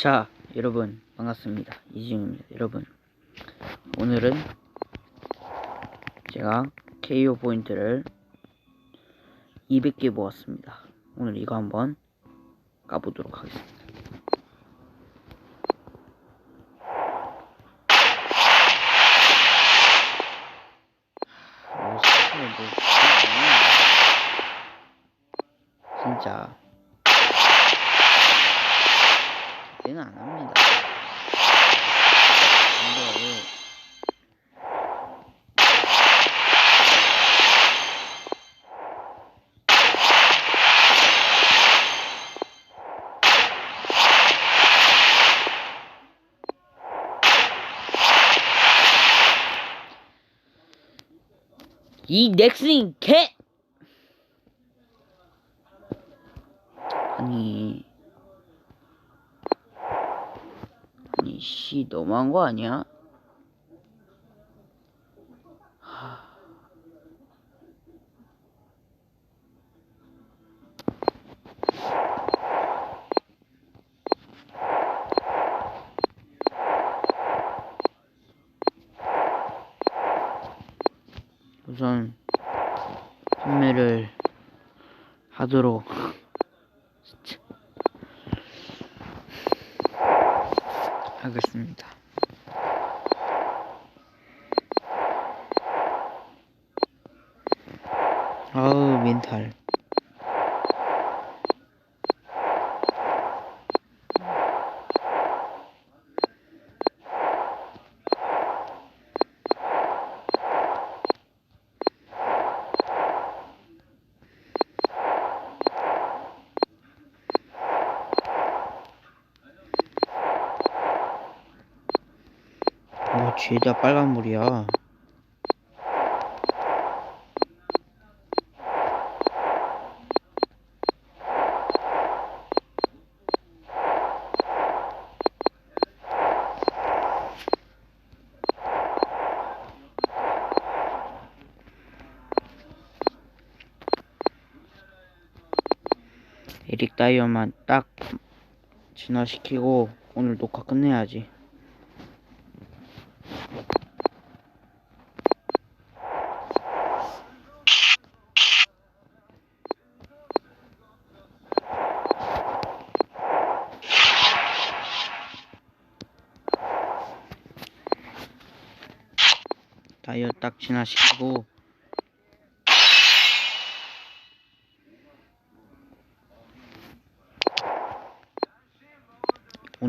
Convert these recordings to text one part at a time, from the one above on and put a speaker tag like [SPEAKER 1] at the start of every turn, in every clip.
[SPEAKER 1] 자, 여러분 반갑습니다. 이지웅입니다. 여러분 오늘은 제가 KO 포인트를 200개 모았습니다. 오늘 이거 한번 까보도록 하겠습니다. 뭐 스킬을 뭐 진짜 내는 안 합니다. 근데 왜이 넥슨이 개! 아니 아 니씨 너무한 거 아니야? 하... 우선 판매를 하도록 진짜 하겠습니다. 아우 멘탈. 어, 죄다 빨간물이야. 에릭 다이어만 딱 진화시키고 오늘 녹화 끝내야지. 다이어 딱 진화시키고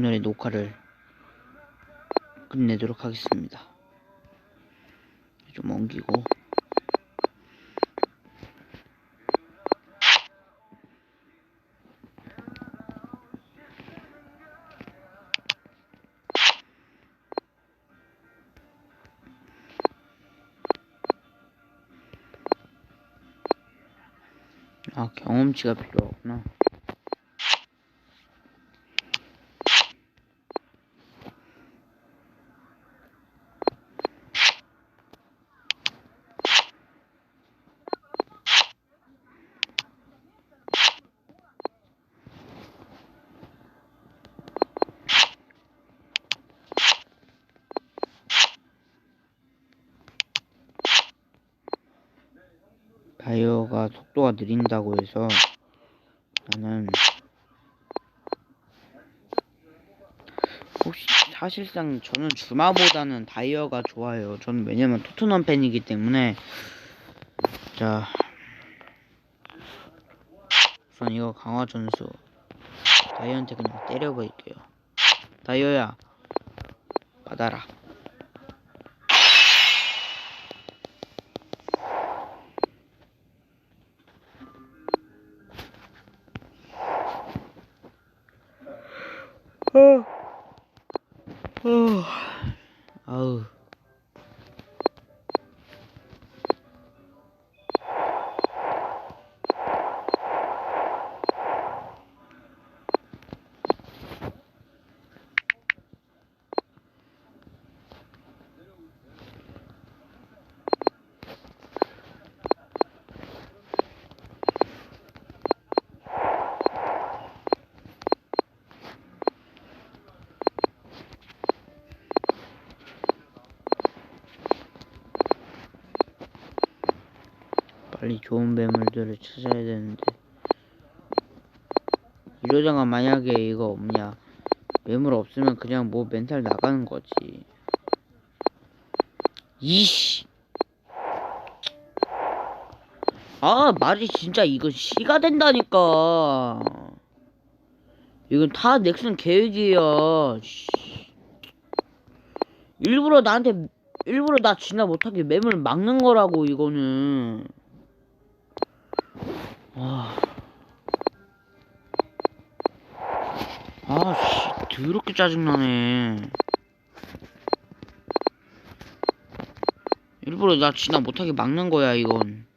[SPEAKER 1] 오늘의 녹화를 끝내도록 하겠습니다. 좀 옮기고 아 경험치가 필요하구나. 다이어가 속도가 느린다고 해서 나는 혹시 사실상 저는 주마보다는 다이어가 좋아요. 저는 왜냐면 토트넘 팬이기 때문에 자 우선 이거 강화 전수 다이어한테 그냥 때려버릴게요. 다이어야 받아라. 어. 어. 아 빨리 좋은 매물들을 찾아야 되는데. 이러다가 만약에 이거 없냐. 매물 없으면 그냥 뭐 멘탈 나가는 거지. 이씨. 아 말이 진짜 이거 씨가 된다니까. 이건 다 넥슨 계획이야 씨. 일부러 나한테 일부러 나 진화 못하게 매물 막는 거라고 이거는 아, 아, 씨, 더럽게 짜증나네. 일부러 나 진화 못하게 막는 거야, 이건.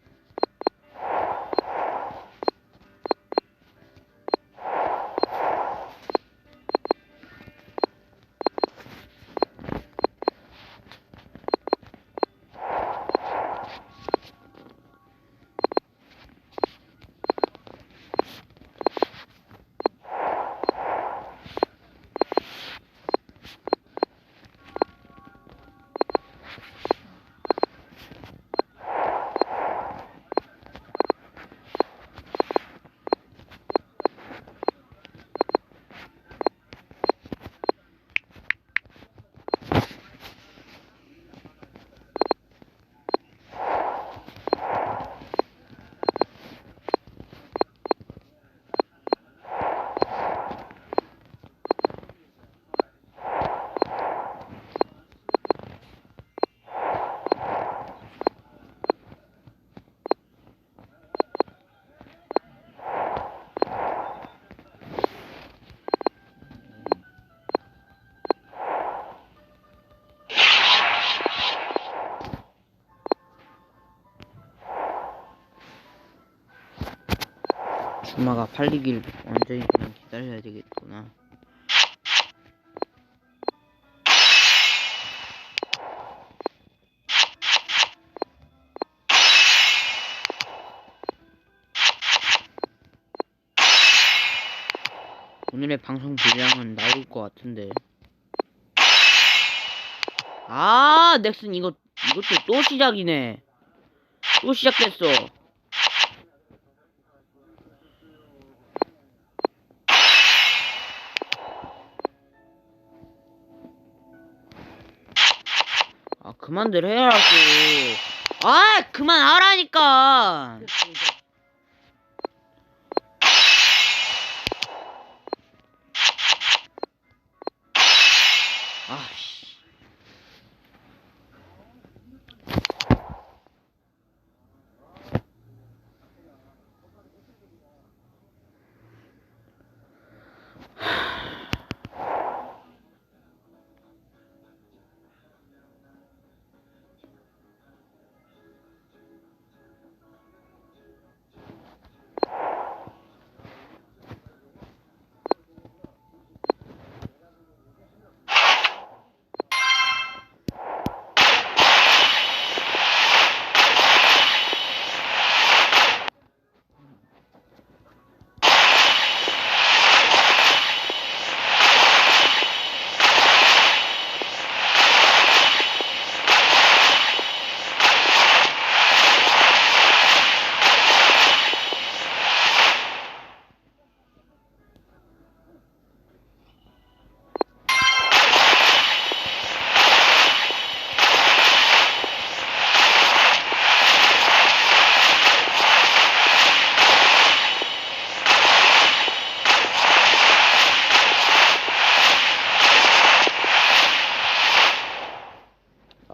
[SPEAKER 1] 주마가 팔리길 완전히 그냥 기다려야 되겠구나. 오늘의 방송 분량은 나올 것 같은데. 아, 넥슨 이거 이것도 또 시작이네. 또 시작됐어. 그만들 해라고. 아 그만하라니까. 아 씨.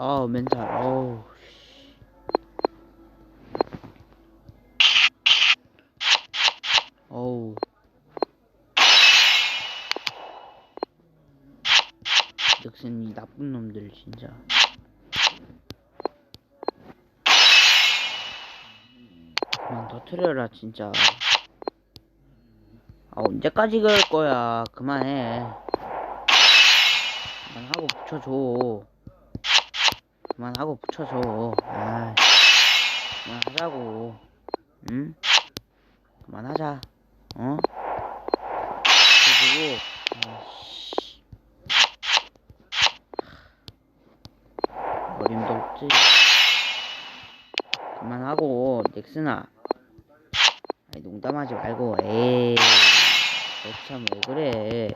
[SPEAKER 1] 아 멘탈. 어우. 어우. 넥슨 이 나쁜 놈들 진짜. 그만 터트려라 진짜. 아 언제까지 그럴 거야. 그만해. 그만하고 붙여줘. 그만하고 붙여줘. 아, 그만하자고. 응? 그만하자. 어? 그리고 아씨, 어림도 없지. 그만하고 넥슨 잭슨아. 아니, 농담하지 말고, 에이. 너참 왜 그래.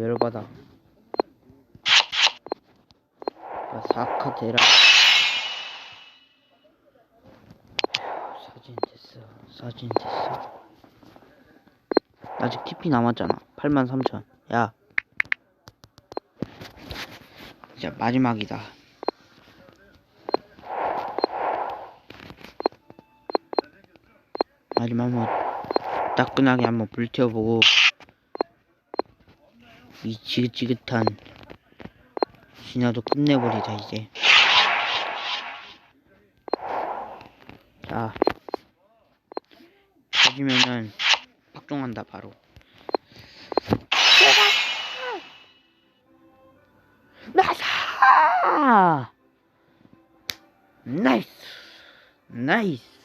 [SPEAKER 1] 열받아. 야, 사카 대라. 휴, 사진 됐어. 사진 됐어. 아직 TP 남았잖아. 83,000. 야. 진짜 마지막이다. 마지막 한번 따끈하게 한번 불태워보고 이 지긋지긋한 신화도 끝내버리자 이제. 자 터지면은 박종한다 바로. 나사! 나이스! 나이스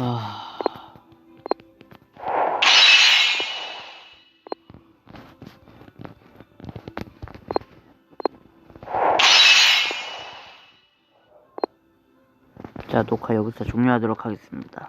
[SPEAKER 1] 아. 자, 녹화 여기서 종료하도록 하겠습니다.